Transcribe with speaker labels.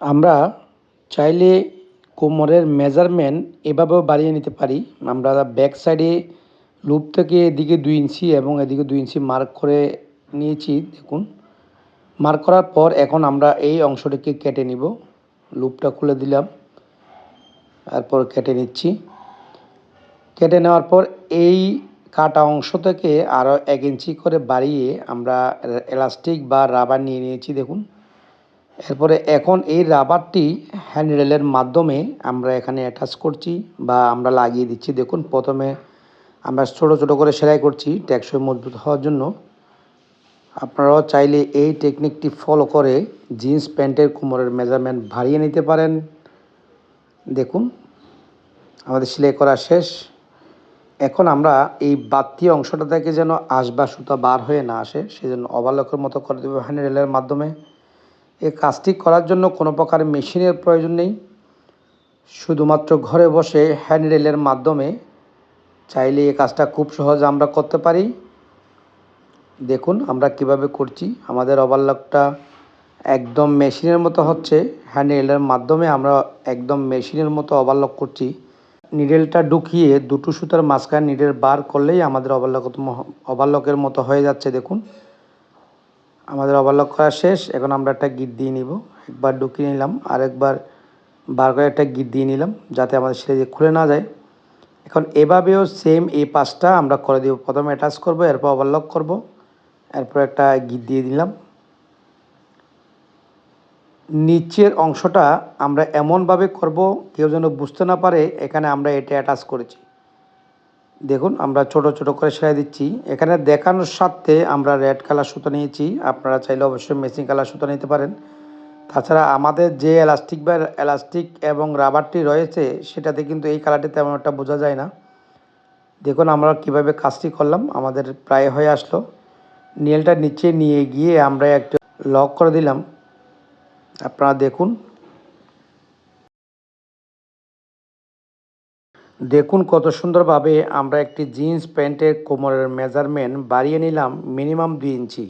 Speaker 1: আমরা চাইলে কোমরের মেজারমেন্ট এভাবেও বাড়িয়ে নিতে পারি। আমরা ব্যাক সাইডে লুপ থেকে এদিকে দুই ইঞ্চি এবং এদিকে দুই ইঞ্চি মার্ক করে নিয়েছি, দেখুন। মার্ক করার পর এখন আমরা এই অংশটিকে কেটে নিব। লুপটা খুলে দিলাম। তারপর কেটে নিচ্ছি। কেটে নেওয়ার পর এই কাটা অংশ থেকে আরও এক ইঞ্চি করে বাড়িয়ে আমরা এলাস্টিক বা রাবার নিয়ে নিয়েছি, দেখুন। এরপরে এখন এই রাবারটি হ্যান্ডরেলের মাধ্যমে আমরা এখানে অ্যাটাচ করছি বা আমরা লাগিয়ে দিচ্ছি। দেখুন, প্রথমে আমরা ছোট ছোট করে সেলাই করছি, টেকসই মজবুত হওয়ার জন্য। আপনারাও চাইলে এই টেকনিকটি ফলো করে জিন্স প্যান্টের কোমরের মেজারমেন্ট বাড়িয়ে নিতে পারেন। দেখুন, আমাদের সেলাই করা শেষ। এখন আমরা এই বাতি অংশটা থেকে যেন আঁশ বা সুতা বার হয়ে না আসে, সেজন্য ওভারলকের মতো করে দেবো হ্যান্ডেলের মাধ্যমে। এই কাজটি করার জন্য কোনো প্রকার মেশিনের প্রয়োজন নেই। শুধুমাত্র ঘরে বসে হ্যান্ডরেলের মাধ্যমে চাইলে এই কাজটা খুব সহজে আমরা করতে পারি। দেখুন আমরা কীভাবে করছি। আমাদের ওভারলকটা একদম মেশিনের মতো হচ্ছে। হ্যান্ডরেলের মাধ্যমে আমরা একদম মেশিনের মতো ওভারলক করছি। নিডেলটা ঢুকিয়ে দুটো সুতার মাঝখানে নিডেল বার করলেই আমাদের ওভারলক ওভারলকের মতো হয়ে যাচ্ছে, দেখুন। আমাদের ওভারলক করা শেষ। এখন আমরা একটা গিট দিয়ে নিব। একবার ঢুকিয়ে নিলাম আর একবার বার করে একটা গিট দিয়ে নিলাম যাতে আমাদের সেটা যে খুলে না যায়। এখন এভাবেও সেম এই পাঁচটা আমরা করে দেবো। প্রথমে অ্যাটাচ করব, এরপর ওভারলক করব, এরপর একটা গিট দিয়ে দিলাম। নিচের অংশটা আমরা এমনভাবে করব, কেউ যেন বুঝতে না পারে, এখানে আমরা এটা অ্যাটাচ করেছি। দেখুন, আমরা ছোট ছোট করে সেলাই দিচ্ছি। এখানে দেখানোর স্বার্থে আমরা রেড কালার সুতো নিয়েছি। আপনারা চাইলে অবশ্যই মেশিন কালার সুতো নিতে পারেন। তাছাড়া আমাদের যে এলাস্টিক বা এলাস্টিক এবং রাবারটি রয়েছে, সেটাতে কিন্তু এই কালারটি তেমন একটা বোঝা যায় না। দেখুন, আমরা কীভাবে কাজটি করলাম, আমাদের প্রায় হয়ে আসলো। নীলটা নিচে নিয়ে গিয়ে আমরা একটা লক করে দিলাম। আপনারা দেখুন দেখুন কত সুন্দরভাবে আমরা একটি জিন্স প্যান্টের কোমরের মেজারমেন্ট বাড়িয়ে নিলাম মিনিমাম দুই ইঞ্চি।